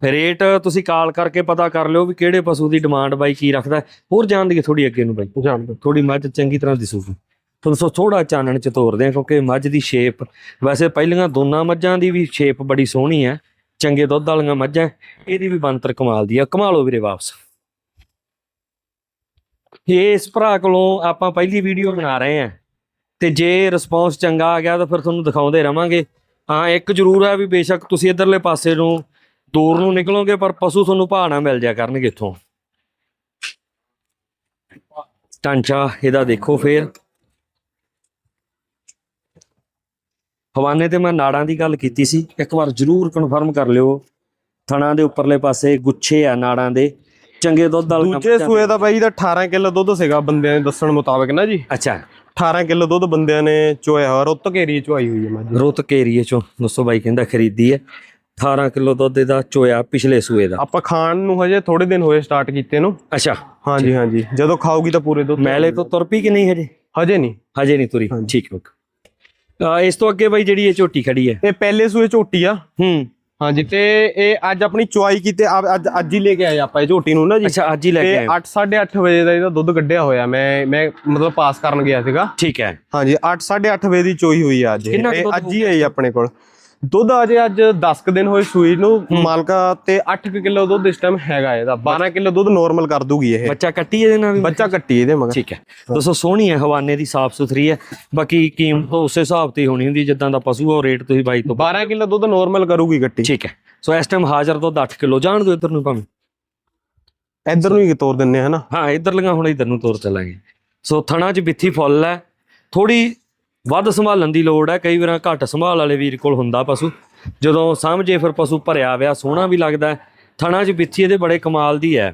S1: ਰੇਟ ਤੁਸੀਂ ਕਾਲ ਕਰਕੇ ਪਤਾ ਕਰ ਲਿਓ ਵੀ ਕਿਹੜੇ ਪਸ਼ੂ ਦੀ ਡਿਮਾਂਡ ਬਾਈ ਕੀ ਰੱਖਦਾ। ਹੋਰ ਜਾਣ ਦੀ ਥੋੜੀ ਅੱਗੇ ਨੂੰ ਬਾਈ।
S2: ਜਾਣ ਦਿਓ।
S1: ਥੋੜੀ ਮੱਝ ਚੰਗੀ ਤਰ੍ਹਾਂ ਦਿਸੂਗੀ ਤੁਹਾਨੂੰ ਸੋ ਥੋੜਾ ਚਾਨਣ ਚ ਤੋਰਦੇ ਆ ਕਿਉਂਕਿ ਮੱਝ ਦੀ ਸ਼ੇਪ ਵੈਸੇ ਪਹਿਲੀਆਂ ਦੋਨਾਂ ਮੱਝਾਂ ਦੀ ਵੀ ਸ਼ੇਪ ਬੜੀ ਸੋਹਣੀ ਹੈ। ਚੰਗੇ ਦੁੱਧ ਵਾਲੀਆਂ ਮੱਝਾਂ ਇਹਦੀ ਵੀ ਬੰਤਰ ਕਮਾਲ ਦੀ ਆ। ਕਮਾਲੋ ਵੀਰੇ ਵਾਪਸ। ਇਸ ਭਰਾ ਕੋਲੋਂ ਆਪਾਂ ਪਹਿਲੀ ਵੀਡੀਓ ਬਣਾ ਰਹੇ ਆ ਤੇ ਜੇ ਰਿਸਪੌਂਸ ਚੰਗਾ ਆ ਗਿਆ ਤਾਂ ਫਿਰ ਤੁਹਾਨੂੰ ਦਿਖਾਉਂਦੇ ਰਵਾਂਗੇ। ਹਾਂ ਇੱਕ ਜ਼ਰੂਰ ਹੈ ਵੀ ਬੇਸ਼ੱਕ ਤੁਸੀਂ ਇਧਰਲੇ ਪਾਸੇ ਨੂੰ ਦੂਰ ਨੂੰ ਨਿਕਲੋਗੇ ਪਰ ਪਸ਼ੂ ਤੁਹਾਨੂੰ ਨਾ ਮਿਲ ਜਾ ਕਰਨਗੇ ਇੱਥੋਂ। ਢਾਂਚਾ ਇਹਦਾ ਦੇਖੋ ਫੇਰ। ਹਵਾਨੇ ਤੇ ਮੈਂ ਨਾੜਾਂ ਦੀ ਗੱਲ ਕੀਤੀ ਸੀ ਇੱਕ ਵਾਰ ਜਰੂਰ ਕਨਫਰਮ ਕਰ ਲਿਓ। ਥਣਾ ਦੇ ਉੱਪਰਲੇ ਪਾਸੇ ਗੁੱਛੇ ਆ ਨਾੜਾਂ ਦੇ। ਚੰਗੇ ਦੁੱਧ ਵਾਲੇ
S2: ਦੂਜੇ ਸੂਏ ਦਾ ਬਾਈ ਦਾ 18 ਕਿਲੋ ਦੁੱਧ ਸੀਗਾ ਬੰਦਿਆਂ ਦੇ ਦੱਸਣ ਮੁਤਾਬਕ ਨਾ ਜੀ।
S1: ਅੱਛਾ।
S2: 18 ਕਿਲੋ ਦੁੱਧ ਬੰਦਿਆਂ ਨੇ ਚੋਇਆ ਰੁੱਤ ਘੇਰੀ ਚੋਈ ਹੋਈ ਹੈ ਮੱਝ
S1: ਰੋਤਕ ਏਰੀਏ ਚੋਂ ਦੋਸਤੋ ਬਾਈ ਕਹਿੰਦਾ ਖਰੀਦੀ ਹੈ। 18 ਕਿਲੋ ਦੁੱਧ ਇਹਦਾ ਚੋਇਆ ਪਿਛਲੇ ਸੂਏ ਦਾ।
S2: ਆਪਾਂ ਖਾਣ ਨੂੰ ਹਜੇ ਥੋੜੇ ਦਿਨ ਹੋਏ ਸਟਾਰਟ ਕੀਤੇ ਨੂੰ।
S1: ਅੱਛਾ।
S2: ਹਾਂਜੀ ਹਾਂਜੀ। ਜਦੋਂ ਖਾਊਗੀ ਤਾਂ ਪੂਰੇ ਦੁੱਧ।
S1: ਮੈਲੇ ਤੋਂ ਤੁਰ ਕਿ ਨਹੀਂ ਹਜੇ?
S2: ਹਜੇ ਨਹੀਂ।
S1: ਹਜੇ ਨਹੀਂ ਤੁਰੀ। ਠੀਕ ਹੈ ਅਹ ਇਸ ਤੋਂ ਅੱਗੇ ਬਾਈ ਜਿਹੜੀ ਇਹ ਝੋਟੀ ਖੜੀ ਹੈ।
S2: ਇਹ ਪਹਿਲੇ ਸੂਏ ਝੋਟੀ ਆ।
S1: ਹੂੰ।
S2: ਹਾਂਜੀ ਤੇ ਇਹ ਅੱਜ ਆਪਣੀ ਚੁਆਈ ਕੀਤੇ ਅੱਜ ਅੱਜ ਹੀ ਲੈ ਕੇ ਆਏ ਆਪਾਂ ਇਹ ਝੋਟੀ ਨੂੰ ਨਾ ਜੀ।
S1: ਅੱਛਾ ਅੱਜ ਹੀ ਲੈ ਕੇ ਆਏ
S2: 8 8:30 ਵਜੇ ਦਾ ਇਹਦਾ ਦੁੱਧ ਕੱਢਿਆ ਹੋਇਆ। ਮੈਂ ਮੈਂ ਮਤਲਬ ਪਾਸ ਕਰਨ ਗਿਆ ਸੀਗਾ।
S1: ਠੀਕ ਹੈ।
S2: ਹਾਂਜੀ 8 8:30 ਵਜੇ ਦੀ ਚੋਈ ਹੋਈ ਆ ਅੱਜ ਇਹ। ਅੱਜ ਹੀ ਆਈ ਆਪਣੇ ਕੋਲ। ਦੁੱਧ ਅਜੇ ਅੱਜ 10 ਕੁ ਦਿਨ ਹੋਏ ਸੂਈ ਨੂੰ ਮਾਲਕਾ ਤੇ 8 ਕਿਲੋ ਦੁੱਧ ਇਸ ਟਾਈਮ ਹੈਗਾ ਇਹਦਾ 12 ਕਿਲੋ ਦੁੱਧ ਨੋਰਮਲ ਕਰ ਦੂਗੀ ਇਹ।
S1: ਬੱਚਾ ਕੱਟੀ ਇਹਦੇ ਨਾਲ ਵੀ?
S2: ਬੱਚਾ ਕੱਟੀ ਇਹਦੇ ਮਗਰ।
S1: ਠੀਕ ਹੈ। ਦੋਸਤੋ ਸੋਹਣੀ ਹੈ ਹਵਾਨੇ ਦੀ ਸਾਫ਼ ਸੁਥਰੀ ਹੈ। ਬਾਕੀ ਕੀਮਤ ਉਸੇ ਹਿਸਾਬ ਤੇ ਹੋਣੀ ਹੁੰਦੀ ਜਿੱਦਾਂ ਦਾ ਪਸ਼ੂ ਆ, ਰੇਟ ਤੁਸੀਂ ਬਾਈ ਤੋਂ
S2: 12 ਕਿਲੋ ਦੁੱਧ ਨੋਰਮਲ ਕਰੂਗੀ ਕੱਟੀ।
S1: ਠੀਕ ਹੈ। ਸੋ ਇਸ ਟਾਈਮ ਹਾਜ਼ਰ ਦੁੱਧ 8 ਕਿਲੋ ਜਾਣ ਦਿਓ ਇੱਧਰ ਨੂੰ ਭਾਵੇਂ।
S2: ਇੱਧਰ ਨੂੰ ਹੀ ਤੋਰ ਦਿੰਨੇ ਹਨਾ?
S1: ਹਾਂ ਇਧਰਲੀਆਂ ਹੁਣ ਇਧਰ ਨੂੰ ਤੋਰ ਚੱਲਾਂਗੇ। ਸੋ ਥਣਾ 'ਚ ਬਿੱਥੀ ਫੁੱਲ ਹੈ। ਥੋੜੀ ਵੱਧ ਸੰਭਾਲਣ ਦੀ ਲੋੜ ਹੈ। ਕਈ ਵਾਰਾਂ ਘੱਟ ਸੰਭਾਲ ਵਾਲੇ ਵੀਰ ਕੋਲ ਹੁੰਦਾ ਪਸ਼ੂ। ਜਦੋਂ ਸਮਝੇ ਫਿਰ ਪਸ਼ੂ ਭਰਿਆ ਵਿਆ, ਸੋਹਣਾ ਵੀ ਲੱਗਦਾ ਥਣਾ 'ਚ ਬਿੱਥੀ ਇਹਦੇ ਬੜੇ ਕਮਾਲ ਦੀ ਹੈ।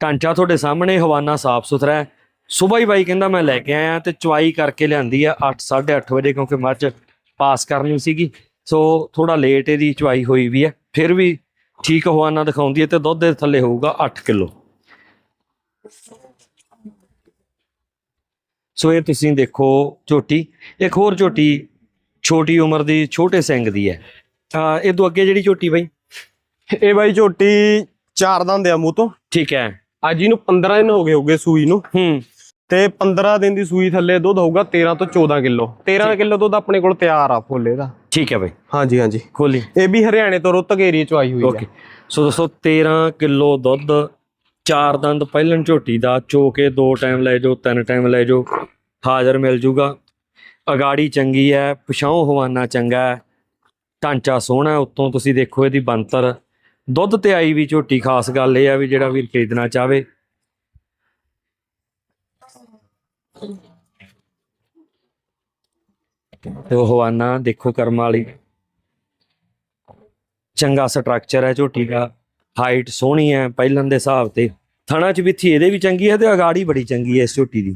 S1: ਢਾਂਚਾ ਤੁਹਾਡੇ ਸਾਹਮਣੇ, ਹਵਾਨਾ ਸਾਫ਼ ਸੁਥਰਾ ਹੈ। ਸਵੇਰ ਹੀ ਬਾਈ ਕਹਿੰਦਾ, ਮੈਂ ਲੈ ਕੇ ਆਇਆ ਤੇ ਚਵਾਈ ਕਰਕੇ ਲਿਆਂਦੀ ਆ 8 8:30 ਵਜੇ ਕਿਉਂਕਿ ਮੱਝ ਪਾਸ ਕਰਨੀ ਸੀਗੀ। ਸੋ ਥੋੜਾ ਲੇਟ ਇਹਦੀ ਚਵਾਈ ਹੋਈ ਵੀ ਹੈ। ਫਿਰ ਵੀ ਠੀਕ ਹਵਾਨਾ ਦਿਖਾਉਂਦੀ ਹੈ ਤੇ ਦੁੱਧ ਦੇ ਥੱਲੇ ਹੋਊਗਾ 8 ਕਿਲੋ। ਸੋ ਇਹ ਤੁਸੀਂ ਦੇਖੋ ਝੋਟੀ। ਇੱਕ ਹੋਰ ਝੋਟੀ ਛੋਟੀ ਉਮਰ ਦੀ ਛੋਟੇ ਸਿੰਘ ਦੀ ਹੈ। ਆ ਇਹ ਤੋਂ ਅੱਗੇ ਜਿਹੜੀ ਝੋਟੀ ਬਈ?
S2: ਇਹ ਬਾਈ ਝੋਟੀ ਚਾਰ ਦੰਦ ਆ ਮੂੰਹ ਤੋਂ।
S1: ਠੀਕ ਹੈ।
S2: ਅੱਜ ਇਹਨੂੰ 15 ਦਿਨ ਹੋ ਗਏ ਹੋਗੇ ਸੂਈ ਨੂੰ।
S1: ਹੂੰ।
S2: ਤੇ 15 ਦਿਨ ਦੀ ਸੂਈ ਥੱਲੇ ਦੁੱਧ ਹੋਊਗਾ 13 ਤੋਂ 14 ਕਿਲੋ। 13 ਕਿਲੋ ਦੁੱਧ ਆਪਣੇ ਕੋਲ ਤਿਆਰ ਆ ਫੁੱਲ ਇਹਦਾ।
S1: ਠੀਕ ਹੈ ਬਈ।
S2: ਹਾਂਜੀ ਹਾਂਜੀ।
S1: ਖੋਲੀ।
S2: ਇਹ ਵੀ ਹਰਿਆਣੇ ਤੋਂ ਰੋਹਤਕ ਏਰੀਏ ਚ ਆਈ ਹੋਈ
S1: ਓਕੇ।
S2: ਹੈ
S1: ਸੋ ਦੋਸਤੋ 13 ਕਿਲੋ ਦੁੱਧ ਚਾਰ ਦੰਦ, ਪਹਿਲਣ ਝੋਟੀ ਦਾ, ਚੋ ਕੇ ਦੋ ਟਾਈਮ ਲੈ ਜਾਓ, ਤਿੰਨ ਟਾਈਮ ਲੈ ਜਾਓ, ਹਾਜ਼ਰ ਮਿਲ ਜੂਗਾ। ਅਗਾੜੀ ਚੰਗੀ ਹੈ ਪਿਛਾਉਂ ਹਵਾਨਾ ਚੰਗਾ ਹੈ ਢਾਂਚਾ ਸੋਹਣਾ ਉੱਤੋਂ ਤੁਸੀਂ ਦੇਖੋ ਇਹਦੀ ਬੰਤਰ ਦੁੱਧ ਤੇ ਆਈ ਵੀ ਝੋਟੀ, ਖਾਸ ਗੱਲ ਇਹ ਆ ਵੀ ਜਿਹੜਾ ਵੀਰ ਖਰੀਦਣਾ ਚਾਹਵੇ ਤੇ ਉਹ ਹਵਾਨਾ ਦੇਖੋ ਕਰਮ ਵਾਲੀ। ਚੰਗਾ ਸਟਰਕਚਰ ਹੈ ਝੋਟੀ ਦਾ। ਹਾਈਟ ਸੋਹਣੀ ਹੈ ਪਹਿਲਾਂ ਦੇ ਹਿਸਾਬ ਤੇ। ਥਣਾ ਚ ਵਿੱਥੀ ਇਹਦੇ ਵੀ ਚੰਗੀ ਹੈ ਤੇ ਅਗਾੜੀ ਬੜੀ ਚੰਗੀ ਹੈ ਇਸ ਝੋਟੀ ਦੀ।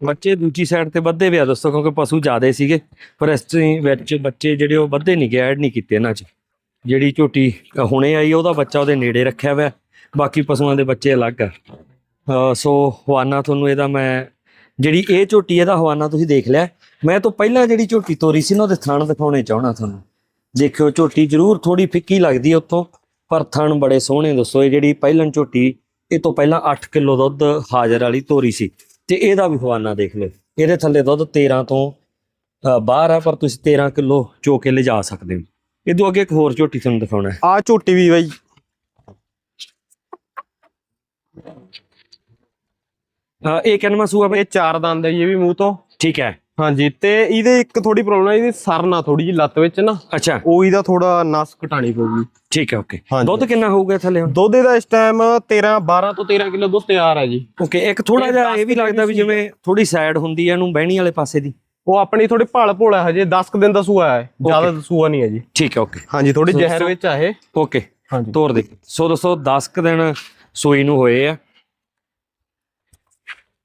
S1: ਬੱਚੇ ਦੂਜੀ ਸਾਈਡ ਤੇ ਵੱਧੇ ਆ ਦੋਸਤੋ, ਕਿਉਂਕਿ ਪਸ਼ੂ ਜ਼ਿਆਦੇ ਸੀਗੇ। ਪਰ ਇਸ ਵਿੱਚ ਬੱਚੇ ਜਿਹੜੇ ਉਹ ਵੱਧੇ ਨਹੀਂ ਗਏ ਐਡ ਨਹੀਂ ਕੀਤੇ ਇਹਨਾਂ ਚ। ਜਿਹੜੀ ਝੋਟੀ ਹੁਣੇ ਆਈ, ਉਹਦਾ ਬੱਚਾ ਉਹਦੇ ਨੇੜੇ ਰੱਖਿਆ ਹੋਇਆ। ਬਾਕੀ ਪਸ਼ੂਆਂ ਦੇ ਬੱਚੇ ਅਲੱਗ ਆ। ਸੋ ਹਵਾਨਾ ਤੁਹਾਨੂੰ ਇਹਦਾ ਮੈਂ ਜਿਹੜੀ ਇਹ ਝੋਟੀ ਇਹਦਾ ਹਵਾਨਾ ਤੁਸੀਂ ਦੇਖ ਲਿਆ। ਮੈਂ ਤੋਂ ਪਹਿਲਾਂ ਜਿਹੜੀ ਝੋਟੀ ਤੋਰੀ ਸੀ ਨਾ ਉਹਦੇ ਥਣ ਦਿਖਾਉਣੇ ਚਾਹਣਾ ਤੁਹਾਨੂੰ। ਦੇਖਿਓ ਝੋਟੀ ਜ਼ਰੂਰ ਥੋੜੀ ਫਿੱਕੀ ਲੱਗਦੀ ਹੈ ਉੱਤੋਂ ਪਰ ਥਣ ਬੜੇ ਸੋਹਣੇ ਦੱਸੋ ਇਹ ਜਿਹੜੀ ਪਹਿਲਾਂ ਝੋਟੀ ਇਹ ਤੋਂ ਪਹਿਲਾਂ 8 ਕਿਲੋ ਦੁੱਧ ਹਾਜ਼ਰ ਵਾਲੀ ਤੋਰੀ ਸੀ। ਤੇ ਇਹਦਾ ਵੀ ਹਵਾਨਾ ਦੇਖ ਲਓ। ਇਹਦੇ ਥੱਲੇ ਦੁੱਧ 13 ਤੋਂ ਅ, ਬਾਹਰ ਆ ਪਰ ਤੁਸੀਂ 13 ਕਿਲੋ ਚੋ ਕੇ ਲਿਜਾ ਸਕਦੇ ਹੋ। ਇਹਦੋਂ ਅੱਗੇ ਇੱਕ ਹੋਰ ਝੋਟੀ ਤੁਹਾਨੂੰ ਦਿਖਾਉਣਾ ਹੈ।
S2: ਆ ਝੋਟੀ ਵੀ ਬਾਈ।
S1: ਇਹ ਕਿੰਨਵਾਂ ਸੂਆ ਬਈ
S2: ਇਹ ਚਾਰ ਦੰਦ ਹੈ ਜੀ, ਇਹ ਵੀ ਮੂੰਹ ਤੋਂ।
S1: ਠੀਕ ਹੈ।
S2: ਹਾਂਜੀ ਤੇ ਇਹਦੇ ਇੱਕ ਥੋੜੀ ਪ੍ਰੋਬਲਮ ਹੈ ਇਹਦੀ ਸਰ ਨਾ ਥੋੜੀ ਜੀ ਲੱਤ ਵਿੱਚ ਨਾ
S1: ਅੱਛਾ।
S2: ਉਹ ਇਹਦਾ ਥੋੜਾ ਨਸ ਘਟਾਣੀ ਪਊਗੀ।
S1: ਠੀਕ ਹੈ ਓਕੇ। ਦੁੱਧ ਕਿੰਨਾ ਹੋਊਗਾ ਥੱਲੇ
S2: ਦੁੱਧ ਇਹਦਾ ਇਸ ਟਾਈਮ 13 12 ਤੋਂ 13 ਕਿਲੋ ਦੁੱਧ ਤਿਆਰ ਹੈ ਜੀ।
S1: ਓਕੇ ਇੱਕ ਥੋੜਾ ਜਿਹਾ
S2: ਦਸ
S1: ਇਹ ਵੀ ਲੱਗਦਾ ਵੀ ਜਿਵੇਂ ਥੋੜੀ ਸਾਈਡ ਹੁੰਦੀ ਹੈ ਇਹਨੂੰ ਬਹਿਣੀ ਵਾਲੇ ਪਾਸੇ ਦੀ।
S2: ਉਹ ਆਪਣੀ ਥੋੜੀ ਭਾਲ ਭੋਲ ਹੈ ਹਜੇ 10 ਕੁ ਦਿਨ ਦਾ ਸੂਆ ਹੈ ਜ਼ਿਆਦਾ ਸੂਆ ਨਹੀਂ ਹੈ ਜੀ।
S1: ਠੀਕ ਹੈ ਓਕੇ
S2: ਹਾਂਜੀ ਥੋੜੀ ਜ਼ਹਿਰ ਵਿੱਚ ਆ ਇਹ।
S1: ਓਕੇ
S2: ਹਾਂਜੀ।
S1: ਤੋਰ ਦੇ। ਸੋ ਦੋਸਤੋ 10 ਕੁ ਦਿਨ ਸੂਈ ਨੂੰ ਹੋਏ ਆ।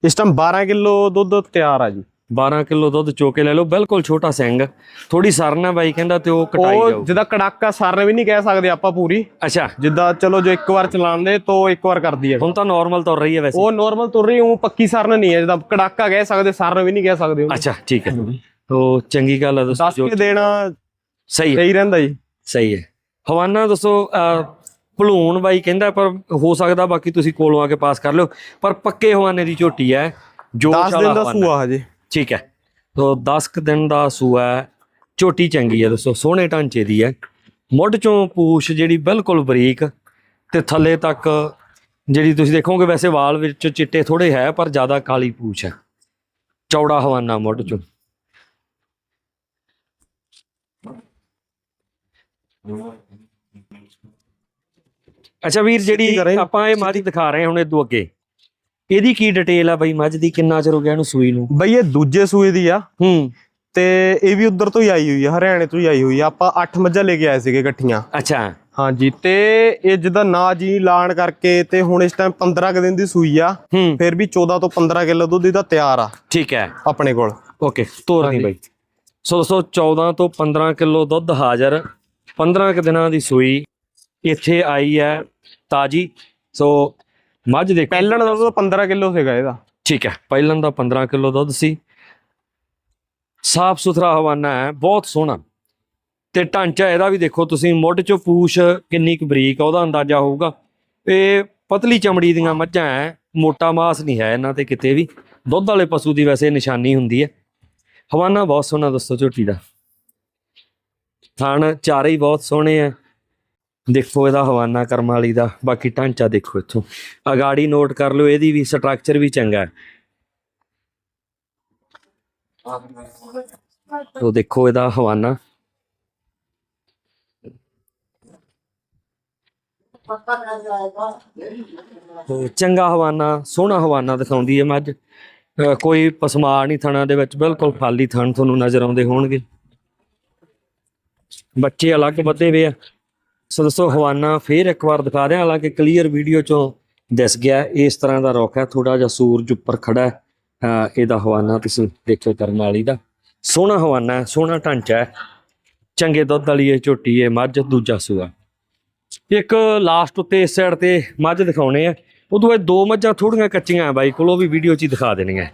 S2: ਇਸ ਟਾਈਮ 12 ਕਿਲੋ ਦੁੱਧ ਤਿਆਰ ਆ ਜੀ।
S1: 12 ਕਿਲੋ ਦੁੱਧ ਚੋ ਕੇ ਲੈ ਲਓ ਬਿਲਕੁਲ ਛੋਟਾ ਸਿੰਘ ਥੋੜੀ ਸਰਨਾ ਬਾਈ ਕਹਿੰਦਾ ਤੇ ਉਹ ਕਟਾਈ
S2: ਉਹ
S1: ਜਾਊ।
S2: ਜਿਹਦਾ ਕੜਾਕਾ ਸਰ ਵੀ ਨਹੀਂ ਕਹਿ ਸਕਦੇ ਆਪਾਂ ਪੂਰੀ।
S1: ਅੱਛਾ।
S2: ਜਿੱਦਾਂ ਚਲੋ ਜੋ ਇੱਕ ਵਾਰ ਚਲਾਣ ਦੇ ਤੋਂ ਇੱਕ ਵਾਰ ਕਰਦੀ ਹੈ।
S1: ਹੁਣ ਤਾਂ ਨਾਰਮਲ ਤੁਰ ਰਹੀ ਹੈ ਵੈਸੇ।
S2: ਉਹ ਨਾਰਮਲ ਤੁਰ ਰਹੀ ਉਹ ਪੱਕੀ ਸਰਨ ਨਹੀਂ ਹੈ। ਜਿੱਦਾਂ ਕੜਾਕਾ ਕਹਿ ਸਕਦੇ ਸਰਨ ਵੀ ਨਹੀਂ ਕਹਿ ਸਕਦੇ।
S1: ਅੱਛਾ ਠੀਕ ਹੈ। ਤੋ ਚੰਗੀ ਗੱਲ ਹੈ ਦੋਸਤੋ
S2: ਦੱਸ ਕੇ ਦੇਣਾ
S1: ਸਹੀ ਹੈ।
S2: ਸਹੀ ਰਹਿੰਦਾ ਜੀ।
S1: ਸਹੀ ਹੈ। ਹਵਾਨਾ ਦੱਸੋ ਅਹ, ਭਲੂਣ ਬਾਈ ਕਹਿੰਦਾ ਪਰ ਹੋ ਸਕਦਾ ਬਾਕੀ ਤੁਸੀਂ ਕੋਲੋਂ ਆ ਕੇ ਪਾਸ ਕਰ ਲਿਓ ਪਰ ਪੱਕੇ ਹਵਾਨੇ ਦੀ ਝੋਟੀ ਹੈ ਜੋ
S2: 10 ਦਿਨ ਦਾ ਸੂਆ ਹਜੇ।
S1: ਠੀਕ ਹੈ। ਤੋ 10 ਕੁ ਦਿਨ ਦਾ ਸੂਆ ਝੋਟੀ ਚੰਗੀ ਹੈ ਦੱਸੋ ਸੋਹਣੇ ਢਾਂਚੇ ਦੀ ਹੈ। ਮੁੱਢ ਚੋਂ ਪੂਛ ਜਿਹੜੀ ਬਿਲਕੁਲ ਬਰੀਕ ਤੇ ਥੱਲੇ ਤੱਕ ਜਿਹੜੀ ਤੁਸੀਂ ਦੇਖੋਗੇ ਵੈਸੇ ਵਾਲ ਵਿੱਚ ਚਿੱਟੇ ਥੋੜੇ ਹੈ ਪਰ ਜ਼ਿਆਦਾ ਕਾਲੀ ਪੂਛ ਹੈ। ਚੌੜਾ ਹਵਾਨਾ ਮੁੱਢ ਚੋਂ। ਅੱਛਾ ਵੀਰ ਜਿਹੜੀ? ਆਪਾਂ ਇਹ ਮੱਝ ਦਿਖਾ ਰਹੇ ਹੁਣ ਇਦੋਂ ਅੱਗੇ। ਇਹਦੀ ਕੀ ਡਿਟੇਲ ਆ ਬਈ ਮੱਝ ਦੀ? ਕਿੰਨਾ ਚਿਰ ਹੋ ਗਿਆ ਇਹਨੂੰ ਸੂਈ ਨੂੰ?
S2: ਬਈ ਇਹ ਦੂਜੇ ਸੂਏ ਦੀ ਆ।
S1: ਹੂੰ।
S2: ਤੇ ਇਹ ਵੀ ਉਧਰ ਤੋਂ ਹੀ ਆਈ ਹੋਈ ਆ ਹਰਿਆਣੇ ਤੋਂ ਹੀ ਆਈ ਹੋਈ ਆ। ਆਪਾਂ 8 ਮੱਝਾਂ ਲੈ ਕੇ ਆਏ ਸੀਗੇ ਇਕੱਠੀਆਂ।
S1: ਅੱਛਾ।
S2: ਹਾਂਜੀ ਤੇ ਇਹ ਜਿੱਦਾਂ ਨਾ ਜੀ ਲਾਣ ਕਰਕੇ ਤੇ ਹੁਣ ਇਸ ਟਾਈਮ 15 ਕੁ ਦਿਨ ਦੀ ਸੂਈ ਆ ਫਿਰ ਵੀ 14 ਤੋਂ 15 ਕਿਲੋ ਦੁੱਧ ਇਹਦਾ ਤਿਆਰ ਆ।
S1: ਠੀਕ ਹੈ।
S2: ਆਪਣੇ ਕੋਲ।
S1: ਓਕੇ ਤੋਰ
S2: ਹਾਂਜੀ।
S1: ਬਈ। ਸੋ ਦੋਸਤੋ 14 ਤੋਂ 15 ਕਿਲੋ ਦੁੱਧ ਹਾਜ਼ਰ। 15 ਕੁ ਦਿਨਾਂ ਦੀ ਸੂਈ ਇੱਥੇ ਆਈ ਹੈ। ਤਾਜੀ। ਸੋ ਮੱਝ ਦੇਖੋ।
S2: ਪਹਿਲਣ ਦਾ ਦੁੱਧ 15 ਕਿਲੋ ਸੀਗਾ ਇਹਦਾ।
S1: ਠੀਕ ਹੈ ਪਹਿਲਾਂ ਦਾ 15 ਕਿਲੋ ਦੁੱਧ ਸੀ। ਸਾਫ਼ ਸੁਥਰਾ ਹਵਾਨਾ ਹੈ ਬਹੁਤ ਸੋਹਣਾ। ਤੇ ਢਾਂਚਾ ਇਹਦਾ ਵੀ ਦੇਖੋ ਤੁਸੀਂ ਮੁੱਢ ਚੋਂ ਪੂਛ ਕਿੰਨੀ ਕੁ ਬਰੀਕ ਆ ਉਹਦਾ ਅੰਦਾਜ਼ਾ ਹੋਊਗਾ। ਇਹ ਪਤਲੀ ਚਮੜੀ ਦੀਆਂ ਮੱਝਾਂ ਹੈ ਮੋਟਾ ਮਾਸ ਨਹੀਂ ਹੈ ਇਹਨਾਂ ਤੇ ਕਿਤੇ ਵੀ। ਦੁੱਧ ਵਾਲੇ ਪਸ਼ੂ ਦੀ ਵੈਸੇ ਨਿਸ਼ਾਨੀ ਹੁੰਦੀ ਹੈ। ਹਵਾਨਾ ਬਹੁਤ ਸੋਹਣਾ ਦੱਸੋ ਝੋਟੀ ਦਾ। ਥਣ ਚਾਰੇ ਹੀ ਬਹੁਤ ਸੋਹਣੇ ਆ। ਦੇਖੋ ਇਹਦਾ ਹਵਾਨਾ ਕਰਮ ਵਾਲੀ ਦਾ, ਬਾਕੀ ਢਾਂਚਾ ਦੇਖੋ ਇੱਥੋਂ। ਅਗਾੜੀ ਨੋਟ ਕਰ ਲਓ, ਇਹਦੀ ਵੀ ਸਟਰਕਚਰ ਵੀ ਚੰਗਾ ਹੈ। ਤੋ ਦੇਖੋ ਇਹਦਾ ਹਵਾਨਾ। ਚੰਗਾ ਹਵਾਨਾ, ਸੋਹਣਾ ਹਵਾਨਾ ਦਿਖਾਉਂਦੀ ਹੈ ਮੱਝ। ਕੋਈ ਪਸਮਾਰ ਨਹੀਂ ਥਣਾ ਦੇ ਵਿੱਚ, ਬਿਲਕੁਲ ਖਾਲੀ ਥਣ ਤੁਹਾਨੂੰ ਨਜ਼ਰ ਆਉਂਦੇ ਹੋਣਗੇ। ਬੱਚੇ ਅਲੱਗ ਬੱਦੇ ਵੇ ਆ। ਸੋ ਦੋਸਤੋ ਹਵਾਨਾ ਫੇਰ ਇੱਕ ਵਾਰ ਦਿਖਾ ਦਿਆਂ ਹਾਲਾਂਕਿ ਕਲੀਅਰ ਵੀਡੀਓ ਚੋਂ ਦਿਸ ਗਿਆ ਇਸ ਤਰ੍ਹਾਂ ਦਾ ਰੁੱਖ ਹੈ ਥੋੜਾ ਜਿਹਾ ਸੂਰਜ ਉੱਪਰ ਖੜਾ ਹੈ। ਇਹਦਾ ਹਵਾਨਾ ਤੁਸੀਂ ਦੇਖੋ ਕਰਨ ਵਾਲੀ ਦਾ। ਸੋਹਣਾ ਹਵਾਨਾ ਸੋਹਣਾ ਢਾਂਚਾ ਹੈ। ਚੰਗੇ ਦੁੱਧ ਵਾਲੀ ਇਹ ਝੋਟੀ ਹੈ ਮੱਝ ਦੂਜਾ ਸੂਆ। ਇੱਕ ਲਾਸਟ ਉੱਤੇ ਇਸ ਸਾਈਡ ਤੇ ਮੱਝ ਦਿਖਾਉਣੇ ਆ। ਉਦੋਂ ਬਾਅਦ ਦੋ ਮੱਝਾਂ ਥੋੜੀਆਂ ਕੱਚੀਆਂ ਆ ਬਾਈ ਕੋਲ ਉਹ ਵੀ ਵੀਡੀਓ 'ਚ ਹੀ ਦਿਖਾ ਦੇਣੀਆਂ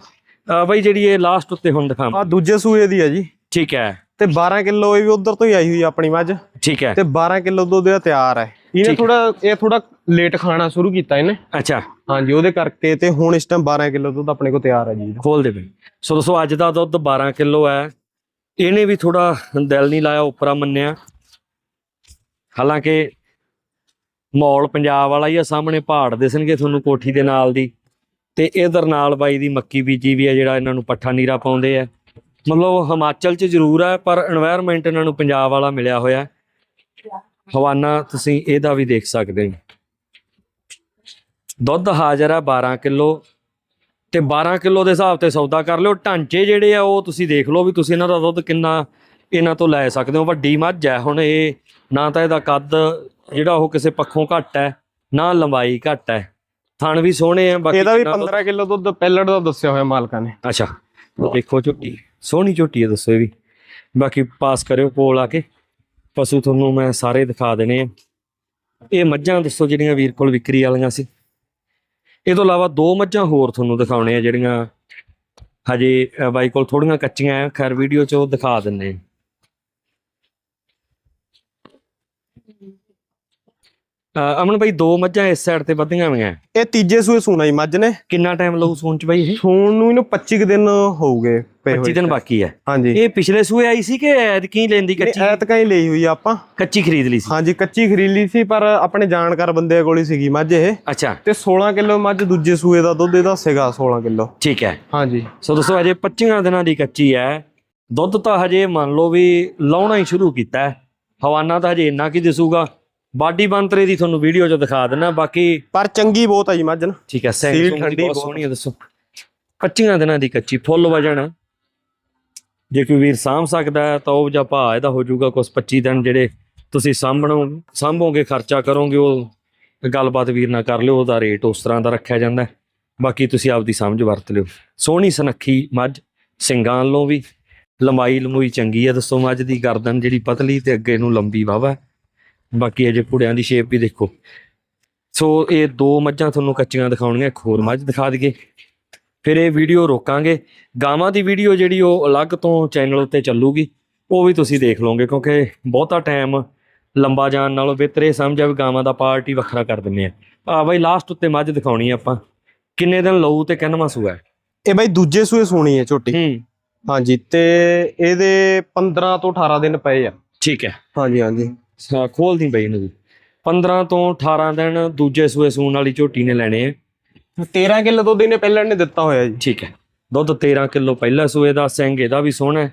S1: ਆ ਬਾਈ ਜਿਹੜੀ ਇਹ ਲਾਸਟ ਉੱਤੇ ਹੁਣ ਦਿਖਾਵਾਂ
S2: ਆ ਦੂਜੇ ਸੂਏ ਦੀ ਆ ਜੀ।
S1: ਠੀਕ ਹੈ।
S2: ਤੇ 12 ਕਿਲੋ ਇਹ ਵੀ ਉਧਰ ਤੋਂ ਹੀ ਆਈ ਹੋਈ ਆਪਣੀ ਮੱਝ।
S1: ਠੀਕ ਹੈ।
S2: ਤੇ 12 ਕਿਲੋ ਦੁੱਧ ਦਾ ਤਿਆਰ ਹੈ। ਇਹਨੇ। ਥੋੜਾ ਇਹ ਥੋੜਾ ਲੇਟ ਖਾਣਾ ਸ਼ੁਰੂ ਕੀਤਾ ਇਹਨੇ।
S1: ਅੱਛਾ।
S2: ਹਾਂਜੀ ਉਹਦੇ ਕਰਕੇ ਤੇ ਹੁਣ ਇਸ ਟਾਈਮ 12 ਕਿਲੋ ਦੁੱਧ ਆਪਣੇ ਕੋਲ ਤਿਆਰ ਹੈ ਜੀ।
S1: ਖੋਲ ਦੇ ਬਈ। ਸੋ ਦੋਸਤੋ ਅੱਜ ਦਾ ਦੁੱਧ 12 ਕਿਲੋ ਹੈ। ਇਹਨੇ ਵੀ ਥੋੜਾ ਦਿਲ ਨਹੀਂ ਲਾਇਆ ਉਪਰਾ ਮੰਨਿਆ। ਹਾਲਾਂਕਿ ਮੌਲ ਪੰਜਾਬ ਵਾਲਾ ਹੀ ਆ ਸਾਹਮਣੇ ਪਹਾੜ ਦਿਸਣਗੇ ਤੁਹਾਨੂੰ ਕੋਠੀ ਦੇ ਨਾਲ ਦੀ। ਤੇ ਇਧਰ ਨਾਲ ਬਾਈ ਦੀ ਮੱਕੀ ਬੀਜੀ ਵੀ ਆ ਜਿਹੜਾ ਇਹਨਾਂ ਨੂੰ ਪੱਠਾ ਨੀਰਾ ਪਾਉਂਦੇ ਆ। ਮਤਲਬ ਹਿਮਾਚਲ 'ਚ ਜ਼ਰੂਰ ਹੈ ਪਰ এনवायरमेंट ਇਹਨਾਂ ਨੂੰ ਪੰਜਾਬ ਵਾਲਾ ਮਿਲਿਆ ਹੋਇਆ ਹਵਾਨਾ ਤੁਸੀਂ ਇਹਦਾ ਵੀ ਦੇਖ ਸਕਦੇ ਹੋ। ਦੁੱਧ ਹਾਜ਼ਰ ਹੈ 12 ਕਿਲੋ ਤੇ 12 ਕਿਲੋ ਦੇ ਹਿਸਾਬ ਤੇ ਸੌਦਾ ਕਰ ਲਿਓ। ਢਾਂਚੇ ਜਿਹੜੇ ਆ ਉਹ ਤੁਸੀਂ ਦੇਖ ਲਓ ਵੀ ਤੁਸੀਂ ਇਹਨਾਂ ਦਾ ਦੁੱਧ ਕਿੰਨਾ ਇਹਨਾਂ ਤੋਂ ਲੈ ਸਕਦੇ ਹੋ। ਵੱਡੀ ਮੱਝ ਹੈ ਹੁਣ ਇਹ ਨਾ ਤਾਂ ਇਹਦਾ ਕੱਦ ਜਿਹੜਾ ਉਹ ਕਿਸੇ ਪੱਖੋਂ ਘੱਟ ਹੈ ਨਾ ਲੰਬਾਈ ਘੱਟ ਹੈ। ਥਣ ਵੀ ਸੋਹਣੇ ਆ ਬਾਕੀ
S2: ਇਹਦਾ ਵੀ 15 ਕਿਲੋ ਦੁੱਧ ਪੈਲਟ ਦਾ ਦੱਸਿਆ ਹੋਇਆ ਮਾਲਕਾਂ ਨੇ।
S1: ਅੱਛਾ ਦੇਖੋ ਝੁੱਟੀ। ਸੋਹਣੀ ਝੋਟੀ ਹੈ ਦੱਸੋ ਇਹ ਵੀ। ਬਾਕੀ ਪਾਸ ਕਰਿਓ ਕੋਲ ਆ ਕੇ। ਪਸ਼ੂ ਤੁਹਾਨੂੰ ਮੈਂ ਸਾਰੇ ਦਿਖਾ ਦੇਣੇ ਆ। ਇਹ ਮੱਝਾਂ ਦੱਸੋ ਜਿਹੜੀਆਂ ਵੀਰ ਕੋਲ ਵਿਕਰੀ ਵਾਲੀਆਂ ਸੀ। ਇਹ ਤੋਂ ਇਲਾਵਾ ਦੋ ਮੱਝਾਂ ਹੋਰ ਤੁਹਾਨੂੰ ਦਿਖਾਉਣੇ ਆ ਜਿਹੜੀਆਂ ਹਜੇ ਬਾਈ ਕੋਲ ਥੋੜੀਆਂ ਕੱਚੀਆਂ ਆ। ਖੈਰ, ਵੀਡੀਓ 'ਚ ਉਹ ਦਿਖਾ ਦਿੰਨੇ ਆ। ਅਮਨ ਬਾਈ ਦੋ ਮੱਝਾਂ ਇਸ ਸਾਈਡ ਤੇ ਵਧੀਆਂ ਹੋਈਆਂ।
S2: ਇਹ ਤੀਜੇ ਸੂਏ ਸੂਣਾ ਜੀ ਮੱਝ ਨੇ।
S1: ਕਿੰਨਾ ਟਾਈਮ ਲਊ ਸੂਣ ਚ ਬਾਈ ਇਹ?
S2: ਸੂਣ ਨੂੰ ਇਹਨੂੰ 25 ਕੁ ਦਿਨ ਹੋਊਗੇ ਪਏ
S1: 25 ਦਿਨ ਬਾਕੀ ਹੈ।
S2: ਹਾਂਜੀ।
S1: ਇਹ ਪਿਛਲੇ ਸੂਏ ਆਈ ਸੀ ਕਿ ਐਤਕੀ ਲੈਂਦੀ ਕੱਚੀ?
S2: ਐਤਕਾਂ ਹੀ ਲਈ ਹੋਈ ਆਪਾਂ।
S1: ਕੱਚੀ ਖਰੀਦ ਲਈ ਸੀ।
S2: ਹਾਂਜੀ ਕੱਚੀ ਖਰੀਦ ਲਈ ਸੀ ਪਰ ਆਪਣੇ ਜਾਣਕਾਰ ਬੰਦੇ ਕੋਲ ਹੀ ਸੀਗੀ ਮੱਝ ਇਹ।
S1: ਅੱਛਾ।
S2: ਤੇ 16 ਕਿਲੋ ਮੱਝ ਦੂਜੇ ਸੂਏ ਦਾ ਦੁੱਧ ਇਹਦਾ ਸੀਗਾ 16 ਕਿਲੋ।
S1: ਠੀਕ ਹੈ।
S2: ਹਾਂਜੀ।
S1: ਸੋ ਦੋਸਤੋ ਹਜੇ 25 ਦਿਨਾਂ ਦੀ ਕੱਚੀ ਹੈ। ਦੁੱਧ ਤਾਂ ਹਜੇ ਮੰਨ ਲਓ ਵੀ ਲਾਉਣਾ ਹੀ ਸ਼ੁਰੂ ਕੀਤਾ ਹੈ। ਹਵਾਨਾ ਤਾਂ ਹਜੇ ਇੰਨਾ ਕੀ ਦਿਸੂਗਾ। ਬਾਡੀ ਬੰਤਰੇ ਦੀ ਤੁਹਾਨੂੰ ਵੀਡੀਓ 'ਚ ਦਿਖਾ ਦਿੰਨਾ ਬਾਕੀ
S2: ਪਰ ਚੰਗੀ ਬਹੁਤ ਆ ਜੀ ਮੱਝ ਨਾ।
S1: ਠੀਕ ਹੈ ਸੈਂਗ
S2: ਠੰਡੀ
S1: ਬਹੁਤ। ਸੋਹਣੀ ਹੈ ਦੱਸੋ। 25 ਦਿਨਾਂ ਦੀ ਕੱਚੀ ਫੁੱਲ ਵਜਣ। ਜੇ ਕੋਈ ਵੀਰ ਸਾਂਭ ਸਕਦਾ ਤਾਂ ਉਹ ਜਾਂ ਭਾਅ ਇਹਦਾ ਹੋ ਜਾਊਗਾ ਕੁਛ 25 ਦਿਨ ਜਿਹੜੇ ਤੁਸੀਂ ਸਾਂਭਣੋ ਸਾਂਭੋਗੇ ਖਰਚਾ ਕਰੋਗੇ ਉਹ ਗੱਲਬਾਤ ਵੀਰ ਨਾਲ ਕਰ ਲਿਓ ਉਹਦਾ ਰੇਟ ਉਸ ਤਰ੍ਹਾਂ ਦਾ ਰੱਖਿਆ ਜਾਂਦਾ। ਬਾਕੀ ਤੁਸੀਂ ਆਪਦੀ ਸਮਝ ਵਰਤ ਲਿਓ। ਸੋਹਣੀ ਸੁਨੱਖੀ ਮੱਝ ਸਿੰਗਾਂ ਵੱਲੋਂ ਵੀ। ਲੰਬਾਈ ਲੰਮੂਈ ਚੰਗੀ ਹੈ ਦੱਸੋ ਮੱਝ ਦੀ ਗਰਦਨ ਜਿਹੜੀ ਪਤਲੀ ਤੇ ਅੱਗੇ ਨੂੰ ਲੰਬੀ ਵਾਵਾ ਬਾਕੀ ਅਜੇ ਪੁੜਿਆਂ ਦੀ ਸ਼ੇਪ ਵੀ ਦੇਖੋ। ਸੋ ਇਹ ਦੋ ਮੱਝਾਂ ਤੁਹਾਨੂੰ ਕੱਚੀਆਂ ਦਿਖਾਉਣੀਆਂ ਇੱਕ ਹੋਰ ਮੱਝ ਦਿਖਾ ਦਈਏ। ਫਿਰ ਇਹ ਵੀਡੀਓ ਰੋਕਾਂਗੇ। ਗਾਵਾਂ ਦੀ ਵੀਡੀਓ ਜਿਹੜੀ ਉਹ ਅਲੱਗ ਤੋਂ ਚੈਨਲ ਉੱਤੇ ਚੱਲੂਗੀ ਉਹ ਵੀ ਤੁਸੀਂ ਦੇਖ ਲਓਗੇ ਕਿਉਂਕਿ ਬਹੁਤਾ ਟਾਈਮ ਲੰਬਾ ਜਾਣ ਨਾਲੋਂ ਬਿਹਤਰ ਇਹ ਸਮਝਿਆ ਵੀ ਗਾਵਾਂ ਦਾ ਪਾਰਟ ਹੀ ਵੱਖਰਾ ਕਰ ਦਿੰਨੇ ਆ। ਆ ਬਾਈ ਲਾਸਟ ਉੱਤੇ ਮੱਝ ਦਿਖਾਉਣੀ ਆ ਆਪਾਂ। ਕਿੰਨੇ ਦਿਨ ਲਊ ਤੇ ਕਿੰਨਵਾਂ ਸੂਆ
S2: ਇਹ ਬਾਈ ਦੂਜੇ ਸੂਏ ਸੂਣੀ ਹੈ
S1: ਹੂੰ।
S2: ਹਾਂਜੀ ਤੇ ਇਹਦੇ 15 ਤੋਂ 18 ਦਿਨ ਪਏ ਆ।
S1: ਠੀਕ ਹੈ।
S2: ਹਾਂਜੀ ਹਾਂਜੀ।
S1: ਖੋਲਦੀ ਬਈ ਇਹਨੂੰ। ਵੀ 15 ਤੋਂ 18 ਦਿਨ ਦੂਜੇ ਸੂਏ ਸੂਣ ਵਾਲੀ ਝੋਟੀ ਨੇ ਲੈਣੇ ਆ।
S2: 13 ਕਿਲੋ ਦੁੱਧ ਇਹਨੇ ਪਹਿਲਾਂ ਨੇ ਦਿੱਤਾ ਹੋਇਆ ਜੀ।
S1: ਠੀਕ ਹੈ। ਦੁੱਧ 13 ਕਿਲੋ ਪਹਿਲਾ ਸੂਏ ਦਾ ਸਿੰਘ ਇਹਦਾ ਵੀ ਸੋਹਣਾ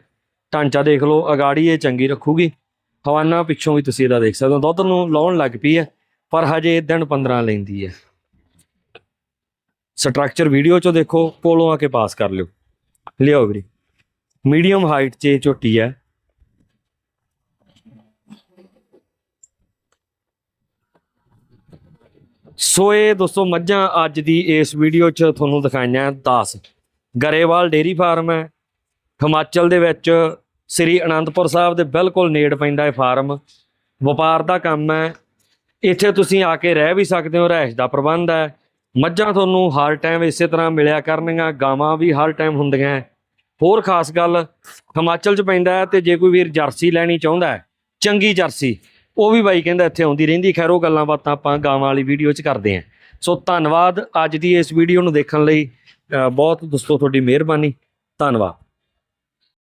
S1: ਢਾਂਚਾ ਦੇਖ ਲਓ ਅਗਾੜੀ ਇਹ ਚੰਗੀ ਰੱਖੂਗੀ। ਹਵਾਨਾ ਪਿੱਛੋਂ ਵੀ ਤੁਸੀਂ ਇਹਦਾ ਦੇਖ ਸਕਦੇ ਹੋ। ਦੁੱਧ ਨੂੰ ਲਾਉਣ ਲੱਗ ਪਈ ਹੈ ਪਰ ਹਜੇ ਦਿਨ 15 ਲੈਂਦੀ ਹੈ। ਸਟਰਕਚਰ ਵੀਡੀਓ ਚੋਂ ਦੇਖੋ ਕੋਲੋਂ ਆ ਕੇ ਪਾਸ ਕਰ ਲਿਓ। ਲਿਆਓ ਵੀਰੇ। ਮੀਡੀਅਮ ਹਾਈਟ 'ਚ ਝੋਟੀ ਹੈ। ਸੋ ਇਹ ਦੋਸਤੋ ਮੱਝਾਂ ਅੱਜ ਦੀ ਇਸ ਵੀਡੀਓ 'ਚ ਤੁਹਾਨੂੰ ਦਿਖਾਈਆਂ 10 ਗਰੇਵਾਲ ਡੇਰੀ ਫਾਰਮ ਹੈ। ਹਿਮਾਚਲ ਦੇ ਵਿੱਚ ਸ੍ਰੀ ਅਨੰਦਪੁਰ ਸਾਹਿਬ ਦੇ ਬਿਲਕੁਲ ਨੇੜ ਪੈਂਦਾ ਹੈ ਫਾਰਮ। ਵਪਾਰ ਦਾ ਕੰਮ ਹੈ। ਇੱਥੇ ਤੁਸੀਂ ਆ ਕੇ ਰਹਿ ਵੀ ਸਕਦੇ ਹੋ ਰਹਿਸ਼ ਦਾ ਪ੍ਰਬੰਧ ਹੈ। ਮੱਝਾਂ ਤੁਹਾਨੂੰ ਹਰ ਟਾਈਮ ਇਸੇ ਤਰ੍ਹਾਂ ਮਿਲਿਆ ਕਰਨਗੀਆਂ, ਗਾਵਾਂ ਵੀ ਹਰ ਟਾਈਮ ਹੁੰਦੀਆਂ। ਹੋਰ ਖਾਸ ਗੱਲ, ਹਿਮਾਚਲ 'ਚ ਪੈਂਦਾ ਹੈ ਤੇ ਜੇ ਕੋਈ ਵੀਰ ਜਰਸੀ ਲੈਣੀ ਚਾਹੁੰਦਾ ਚੰਗੀ ਜਰਸੀ। ਉਹ ਵੀ ਬਾਈ ਕਹਿੰਦਾ ਇੱਥੇ ਆਉਂਦੀ ਰਹਿੰਦੀ ਖੈਰ, ਉਹ ਗੱਲਾਂ ਬਾਤਾਂ ਆਪਾਂ ਗਾਵਾਂ ਵਾਲੀ ਵੀਡੀਓ 'ਚ ਕਰਦੇ ਹਾਂ। ਸੋ ਧੰਨਵਾਦ ਅੱਜ ਦੀ ਇਸ ਵੀਡੀਓ ਨੂੰ ਦੇਖਣ ਲਈ। ਬਹੁਤ ਦੋਸਤੋ, ਤੁਹਾਡੀ ਮਿਹਰਬਾਨੀ। ਧੰਨਵਾਦ।